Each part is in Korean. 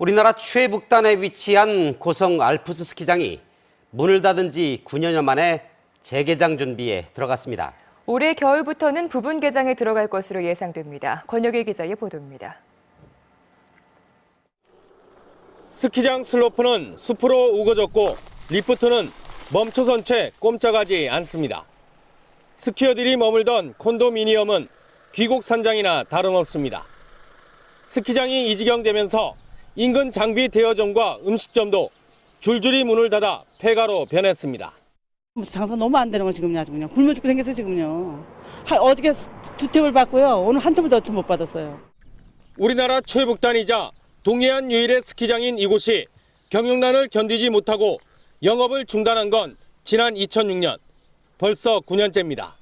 우리나라 최북단에 위치한 고성 알프스 스키장이 문을 닫은 지 9년여 만에 재개장 준비에 들어갔습니다. 올해 겨울부터는 부분 개장에 들어갈 것으로 예상됩니다. 권혁일 기자의 보도입니다. 스키장 슬로프는 숲으로 우거졌고 리프트는 멈춰선 채 꼼짝하지 않습니다. 스키어들이 머물던 콘도미니엄은 귀곡 산장이나 다름없습니다. 스키장이 이 지경 되면서 인근 장비 대여점과 음식점도 줄줄이 문을 닫아 폐가로 변했습니다. 뭐 장사 너무 안 되는 거 지금 아주 그냥 굶어 죽고 생겼어요 지금요. 하- 어저께 두 탭을 받고요. 오늘 한 탭을 더 못 받았어요. 우리나라 최북단이자 동해안 유일의 스키장인 이곳이 경영난을 견디지 못하고 영업을 중단한 건 지난 2006년 벌써 9년째입니다.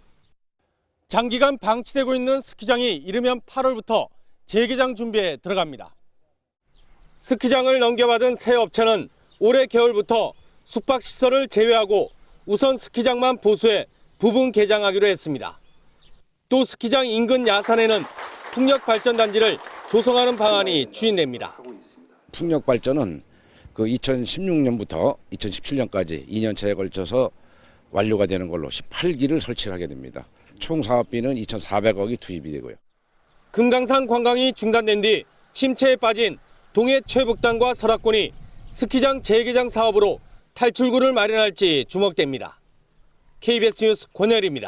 장기간 방치되고 있는 스키장이 이르면 8월부터 재개장 준비에 들어갑니다. 스키장을 넘겨받은 새 업체는 올해 겨울부터 숙박시설을 제외하고 우선 스키장만 보수해 부분 개장하기로 했습니다. 또 스키장 인근 야산에는 풍력 발전 단지를 조성하는 방안이 추진됩니다. 풍력 발전은 그 2016년부터 2017년까지 2년차에 걸쳐서 완료가 되는 걸로 18기를 설치를 하게 됩니다. 총 사업비는 2,400억이 투입이 되고요. 금강산 관광이 중단된 뒤 침체에 빠진 동해 최북단과 설악군이 스키장 재개장 사업으로 탈출구를 마련할지 주목됩니다. KBS 뉴스 권열입니다.